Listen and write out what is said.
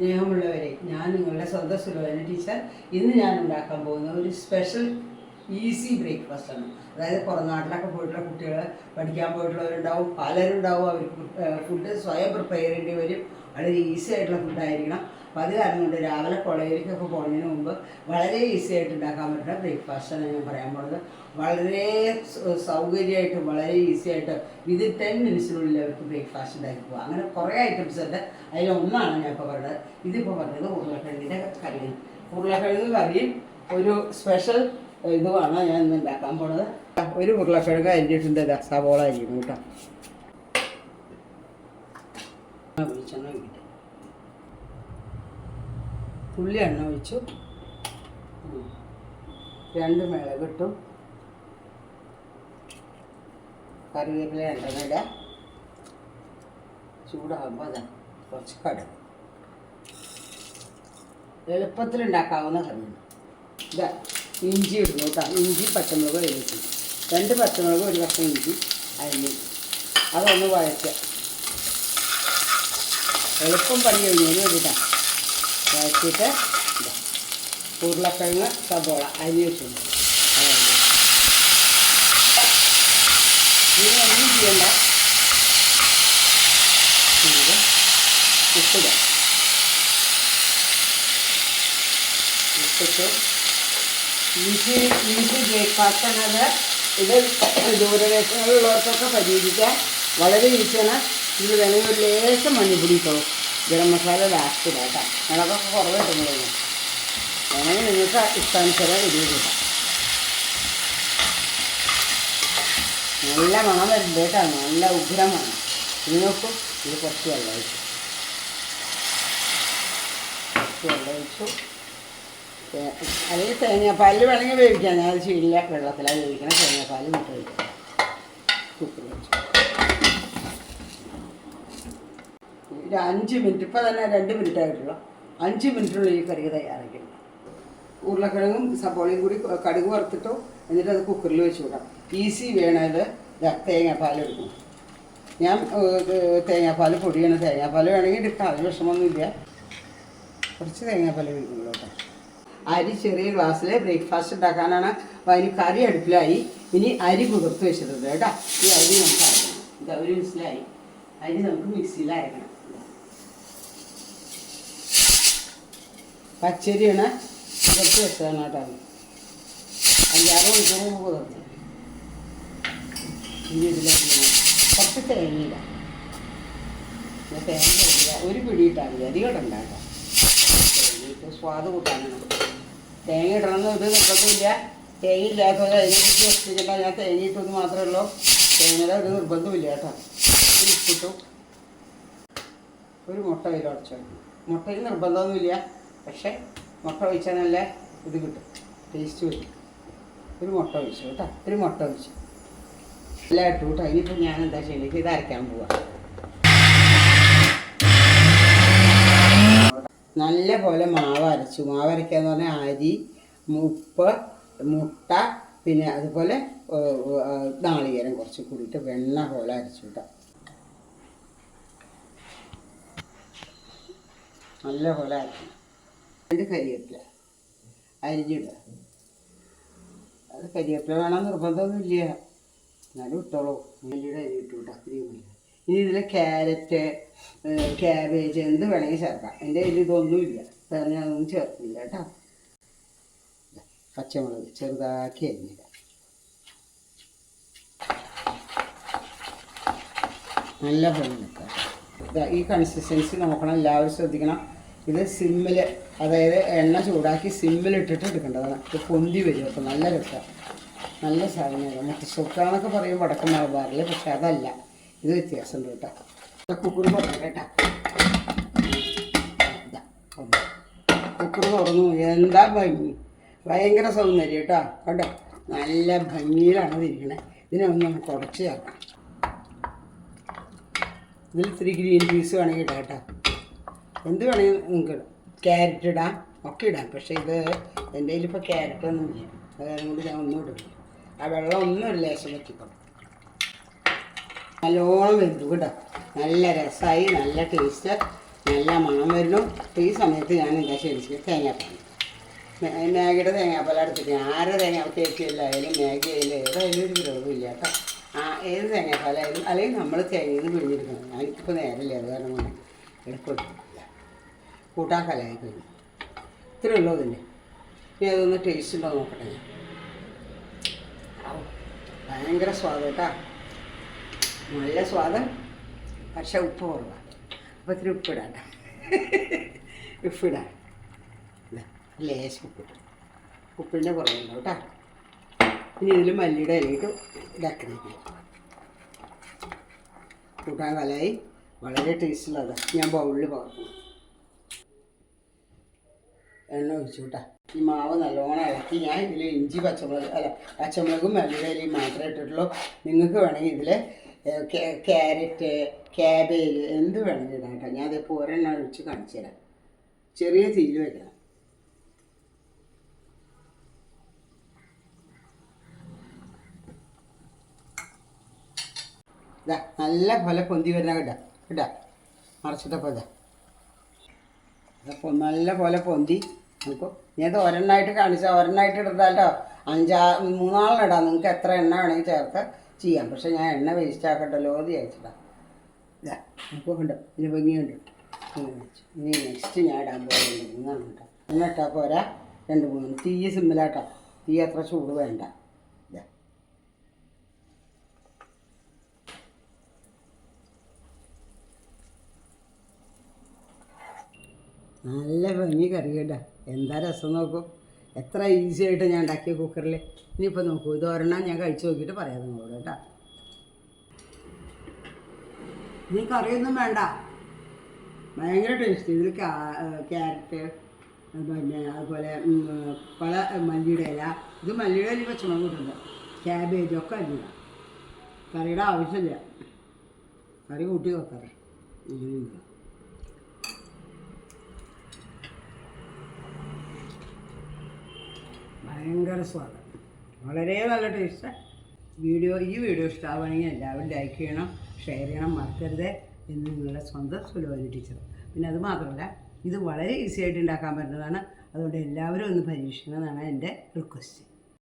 സ്നേഹമുള്ളവരെ ഞാൻ നിങ്ങളുടെ സ്വന്തം സുലോചന ടീച്ചർ ഇന്ന് ഞാൻ ഉണ്ടാക്കാൻ പോകുന്ന ഒരു സ്പെഷ്യൽ ഈസി ബ്രേക്ക്ഫാസ്റ്റ് ആണ്. അതായത് പുറം നാട്ടിലൊക്കെ പോയിട്ടുള്ള കുട്ടികൾ പഠിക്കാൻ പോയിട്ടുള്ളവരുണ്ടാവും പലരുണ്ടാവും അവർക്ക് ഫുഡ് സ്വയം പ്രിപ്പയർ ചെയ്യേണ്ടി വരും. വളരെ ഈസി ആയിട്ടുള്ള ഫുഡായിരിക്കണം അപ്പോൾ അത് കാരണം കൊണ്ട് രാവിലെ കോളേജിലേക്കൊക്കെ പോകുന്നതിന് മുമ്പ് വളരെ ഈസി ആയിട്ട് ഉണ്ടാക്കാൻ പറ്റുന്ന ബ്രേക്ക്ഫാസ്റ്റാണ് ഞാൻ പറയാൻ പോകുന്നത് വളരെ സൗകര്യമായിട്ട് വളരെ ഈസി ആയിട്ട് വിതിൻ ടെൻ മിനിറ്റ്സിനുള്ളിൽ അവർക്ക് ബ്രേക്ക്ഫാസ്റ്റ് ഉണ്ടാക്കി പോകുക അങ്ങനെ കുറേ ഐറ്റംസ് ഉണ്ട്. അതിലൊന്നാണ് ഞാൻ ഇപ്പോൾ പറഞ്ഞത്. ഇതിപ്പോൾ പറഞ്ഞത് ഉരുളക്കിഴങ്ങിന്റെ കറിയാണ് ഉരുളക്കിഴങ്ങ് കറിയും ഒരു സ്പെഷ്യൽ ഇതുമാണ് ഞാൻ ഇന്ന് ഉണ്ടാക്കാൻ പോണത്. ഒരു ഉരുളക്കിഴങ്ങ് അരിഞ്ഞിട്ടുണ്ട്. സവോള അരിയും കേട്ടോ. വെളിച്ചെണ്ണ ഒഴിക്കട്ടെ. തുള്ളി എണ്ണ ഒഴിച്ചു. രണ്ട് മിളക് ഇട്ടു. കറിവേപ്പില രണ്ടെണ്ണം ഇടാം. ചൂടാകുമ്പോൾ അതാ കുറച്ച് കടുക്. എളുപ്പത്തിൽ ഉണ്ടാക്കാവുന്ന കറിയാണ്. ഇതാ ഇഞ്ചി ഇടുന്നു കേട്ടോ. ഇഞ്ചി പച്ചമുളക് എഴുതി രണ്ട് പച്ചമുളക് ഒരു കഷ്ണം ഇഞ്ചി അരിഞ്ഞു. അതൊന്ന് വഴറ്റുക. എളുപ്പം പണി കഴിഞ്ഞതിന് വേണ്ടിയിട്ടാണ് വഴറ്റിയിട്ട് ഇതാ ഉരുളക്കിഴങ്ങ് സബോള അരി വെച്ചിട്ടുണ്ട് അതായത് ഇനി ഒന്നും ചെയ്യണ്ട. ഇത് ഉപ്പിടുക ഉപ്പിട്ട് ഈസി ഈസി ബ്രേക്ക്ഫാസ്റ്റ് ആണത് ഇത് ദൂരദേശങ്ങളിലുള്ളവർക്കൊക്കെ പരീക്ഷിക്കാൻ വളരെ ഈസിയാണ്. ഇതിൽ വേണമെങ്കിൽ ഒരു ലേശം മഞ്ഞൾപ്പൊടി ഇട്ടോളൂ ഗരം മസാല ലാസ്റ്റ് കേട്ടോ. മുളകൊക്കെ കുറവ് കിട്ടുന്നു വേണമെങ്കിൽ നിങ്ങൾക്ക് ഇഷ്ടാനുസരം എരിവ് കിട്ടാം നല്ല മണം വരുന്നുണ്ട് കേട്ടോ. നല്ല ഉഗ്രമാണ് ഇത് നോക്കും. ഇത് കുറച്ച് വെള്ളം ഒഴിച്ചു. കുറച്ച് വെള്ളം ഒഴിച്ചു. അല്ലെങ്കിൽ തേങ്ങാപ്പാലിൽ വേണമെങ്കിൽ വേവിക്കാം. ഞാൻ ചെയ്യില്ല വെള്ളത്തിലാണ് വേവിക്കണം തേങ്ങാപ്പാൽ മുട്ട വയ്ക്കാം കുക്കർ വെച്ചു ഒരു അഞ്ച് മിനിറ്റ്. ഇപ്പം തന്നെ രണ്ട് മിനിറ്റ് ആയിട്ടുള്ള. അഞ്ച് മിനിറ്റിനുള്ളിൽ ഈ കറി തയ്യാറാക്കണം ഉരുളക്കിഴങ്ങും സബോളയും കൂടി കടുക് വറുത്തിട്ടോ എന്നിട്ട് അത് കുക്കറിൽ വെച്ച് വിടാം. ഈസി വേണത് തേങ്ങാപ്പാൽ എടുക്കും. ഞാൻ തേങ്ങാപ്പാൽ പൊടിയാണ്. തേങ്ങാപ്പാൽ വേണമെങ്കിൽ എടുക്കാം അത് വിഷമമൊന്നുമില്ല. കുറച്ച് തേങ്ങാപ്പാൽ ഒഴിക്കുള്ളൂ കേട്ടോ. അരി ചെറിയ ഗ്ലാസ്സിൽ ബ്രേക്ക്ഫാസ്റ്റ് ഉണ്ടാക്കാനാണ് അപ്പോൾ അതിന് കറി അടുപ്പിലായി. ഇനി അരി കുതിർത്ത് വെച്ചിട്ടുണ്ട് കേട്ടോ. ഈ അരി നമുക്ക് അരക്കണം. ഒരു അരി നമുക്ക് മിക്സിയിൽ അരക്കണം ഇതാ. പച്ചരിയാണ് കുതിർത്ത് വെച്ചതാണ് കേട്ടോ. അഞ്ചാറ് മണിക്കൂർ മുമ്പ് കുതിർത്ത് ഇനി കുറച്ച് തേങ്ങ. ഒരു പിടി ഇട്ടാൽ മതി. അധികം കേട്ടോ. സ്വാദ് കൂട്ടാനാണ് തേങ്ങ ഇടണമെന്ന് ഒരു നിർബന്ധമില്ല തേങ്ങ ഇല്ലാത്തത് അതിനെക്കുറിച്ച് വെച്ചിട്ടുണ്ടെങ്കിൽ ഞാൻ തേങ്ങ മാത്രമേ ഉള്ളൂ. തേങ്ങയുടെ ഒരു നിർബന്ധമില്ല കേട്ടോ. ഉപ്പിട്ടു. ഒരു മുട്ട കയ്യിൽ ഉടച്ചു മുട്ടയിൽ നിർബന്ധമൊന്നുമില്ല. പക്ഷേ മുട്ട ഒഴിച്ചാൽ നല്ല ഇത് കിട്ടും. ടേസ്റ്റ് വരും ഒരു മുട്ട ഒഴിച്ചു കേട്ടോ. ഒരു മുട്ട ഒഴിച്ചു. എല്ലാം ഇട്ടു കേട്ടോ ഇനിയിപ്പോൾ ഞാൻ എന്താ ചെയ്യുന്നത് ഇത് അരയ്ക്കാൻ പോവാം. നല്ല പോലെ മാവ് അരച്ചു. മാവ് അരയ്ക്കാന്ന് പറഞ്ഞാൽ അരി ഉപ്പ് മുട്ട പിന്നെ അതുപോലെ നാളികേരം കുറച്ച് കൂടിയിട്ട് വെണ്ണ പോലെ അരച്ചു കേട്ടോ. നല്ല പോലെ അരക്കണം. രണ്ട് കരിവേപ്പില അരിഞ്ഞിടുക അത് കരിവേപ്പില വേണം നിർബന്ധമൊന്നുമില്ല. എന്നാലും ഇട്ടോളൂ. മല്ലിയുടെ അരി ഇട്ടു ഇനി ഇതിൽ ക്യാരറ്റ് ക്യാബേജ് എന്ത് വേണമെങ്കിൽ ചേർക്കാം. എന്റെ കയ്യിൽ ഇതൊന്നുമില്ല. കാരണം ഞാനൊന്നും ചേർക്കില്ല കേട്ടോ. പച്ചമുളക് ചെറുതാക്കി അരിഞ്ഞിടുക നല്ല പോലെ ഈ കൺസിസ്റ്റൻസി നോക്കണം. എല്ലാവരും ശ്രദ്ധിക്കണം. ഇത് സിമ്മിൽ അതായത് എണ്ണ ചൂടാക്കി സിമ്മിൽ ഇട്ടിട്ട് എടുക്കേണ്ടതാണ്. ഇത് പൊന്തി വരും. അപ്പോൾ നല്ല രസമാണ് നല്ല സാധനമാണ് മുട്ടസുക്കാന്നൊക്കെ പറയും വടക്കൻ മലബാറിൽ പക്ഷെ അതല്ല. ഇത് വ്യത്യാസമുണ്ട് കേട്ടോ. കുക്കർ തുറന്നു കേട്ടോ. കുക്കറ് തുറന്നു. എന്താ ഭംഗി? ഭയങ്കര സൗന്ദര്യം കേട്ടോ. കേട്ടോ നല്ല ഭംഗിയിലാണ് ഇതിരിക്കണേ ഇതിനെ ഒന്ന് നമുക്ക് ഉടച്ച് ചേർക്കാം. ഇതിൽ ഇത്തിരി ഗ്രീൻ പീസ് വേണമെങ്കിൽ കേട്ടോ. എന്ത് വേണമെങ്കിലും നിങ്ങൾക്ക് ക്യാരറ്റ് ഇടാം ഒക്കെ ഇടാം. പക്ഷേ ഇത് എന്റെ കയ്യിൽ ഇപ്പോൾ ക്യാരറ്റ് ഒന്നും ഇല്ല. അതുകാരണം കൊണ്ട് ഞാൻ ഒന്നും ഇടില്ല ആ വെള്ളം ഒന്നും ഒരു ലേശം വെച്ചിക്കണം നല്ലോണം വെന്തു കേട്ടോ. നല്ല രസമായി നല്ല ടേസ്റ്റ് നല്ല മണം വരുന്നു ഈ സമയത്ത് ഞാൻ എന്താ ശരിക്കും തേങ്ങാപ്പാൽ. മാഗിയുടെ തേങ്ങാപ്പാൽ എടുത്തിട്ട് ആരെ തേങ്ങ കേക്കില്ല ആയാലും മാഗി ആയാലും ഏതായാലും ഒരു വിരോധമില്ല കേട്ടോ. ആ ഏത് തേങ്ങാപ്പാലായാലും അല്ലെങ്കിൽ നമ്മൾ തേങ്ങയിൽ നിന്ന് പിഴിഞ്ഞെടുക്കണം. എനിക്കിപ്പോൾ നേരമില്ല അത് കാരണം എടുക്കില്ല കൂട്ടാൻ കലയായി കഴിഞ്ഞു ഇത്രയേ ഉള്ളൂ അതിന്റെ ഇനി അതൊന്ന് ടേസ്റ്റ് ഉണ്ടോ നോക്കട്ടെ ഞാൻ. ഭയങ്കര സ്വാദ് കേട്ടോ. നല്ല സ്വാദം. പക്ഷെ ഉപ്പ് കുറവാണ് അപ്പോൾ ഇത്തിരി ഉപ്പിടാം. ഉപ്പിടാം ലേശം ഉപ്പിട്ടു ഉപ്പിന്റെ കുറവുണ്ടോ കേട്ടോ. ഇനി ഇതിൽ മല്ലിയുടെ ഇലയിട്ട് ഇതാക്കി കൂട്ടാൻ കലായി. വളരെ ടേസ്റ്റുള്ളതാണ് ഞാൻ ബൗളിൽ പകർന്നു എണ്ണ ഒഴിച്ചു കേട്ടോ ഈ മാവ് നല്ലോണം ഇളക്കി. ഞാൻ ഇതിൽ ഇഞ്ചി പച്ചമുളക് അല്ല പച്ചമുളകും മല്ലിയുടെ ഇലയും മാത്രമേ ഇട്ടിട്ടുള്ളൂ. നിങ്ങൾക്ക് വേണമെങ്കിൽ ഇതിൽ ക്യാരറ്റ് ക്യാബേജ് എന്ത് വേണമെങ്കിൽ ഇടാം കേട്ടോ ഞാൻ അതിപ്പോൾ ഒരെണ്ണം ഒഴിച്ച് കാണിച്ചു തരാം. ചെറിയ തീര് വയ്ക്കണം ഇതാ നല്ല പോലെ പൊന്തി വരുന്ന കേട്ടാ. കേട്ടാ? മറച്ചിട്ടപ്പോൾ ഇതാ നല്ല പോലെ പൊന്തി നമുക്ക് ഞാൻ ഇത് ഒരെണ്ണമായിട്ട് കാണിച്ചാൽ ഒരെണ്ണമായിട്ട് എടുത്താലോ? അഞ്ചാ മൂന്നാളിന് ഇടാം നിങ്ങൾക്ക് എത്ര എണ്ണ വേണമെങ്കിൽ ചേർത്ത് ചെയ്യാം. പക്ഷേ ഞാൻ എണ്ണ വേസ്റ്റ് ആക്കട്ടല്ലോ എന്ന് ചോദിച്ചിട്ടാണ് ഇതാ ഇപ്പോൾ ഉണ്ട് ഇതിന് ഭംഗിയുണ്ട് ഇനി നെക്സ്റ്റ് ഞാൻ ഇടാൻ പോകുന്നത് മൂന്നാണ് കേട്ടോ. എണ്ണ ഇട്ടാൽ പോരാ. രണ്ട് മൂന്ന്. തീ സിമ്മിലാട്ടോ തീ അത്ര ചൂട് വേണ്ട. നല്ല ഭംഗി കേട്ടാ എന്താ രസം നോക്കൂ. എത്ര ഈസി ആയിട്ട് ഞാൻ ഉണ്ടാക്കിയ കുക്കറിൽ ഇനിയിപ്പോൾ നോക്കൂ ഇത് ഒരെണ്ണം ഞാൻ കഴിച്ചു നോക്കിയിട്ട് പറയാം നിങ്ങളോട് കേട്ടോ. ഇനി കറിയൊന്നും വേണ്ട. ഭയങ്കര ടേസ്റ്റ് ഇതിൽ ക്യാരറ്റ് പിന്നെ അതുപോലെ പല മല്ലിയുടെ ഇല. ഇത് മല്ലിയുടെ ഇല പച്ചമുളക് ഇട്ടുണ്ട് ക്യാബേജ് ഒക്കെ അല്ല കറിയുടെ ആവശ്യമില്ല. കറി കൂട്ടി നോക്കാറ് ഇങ്ങനെയുണ്ട് ഭയങ്കര സ്വാദം. വളരെ നല്ല ടേസ്റ്റ് വീഡിയോ ഈ വീഡിയോ ഇഷ്ടമാവുകയാണെങ്കിൽ എല്ലാവരും ലൈക്ക് ചെയ്യണം ഷെയർ ചെയ്യണം മറക്കരുത് എന്ന് നിങ്ങളുടെ സ്വന്തം സുലോചന ടീച്ചർ. പിന്നെ അത് മാത്രമല്ല ഇത് വളരെ ഈസി ആയിട്ട് ഉണ്ടാക്കാൻ പറ്റുന്നതാണ്. അതുകൊണ്ട് എല്ലാവരും ഒന്ന് പരീക്ഷിക്കണം എന്നാണ് എന്റെ റിക്വസ്റ്റ്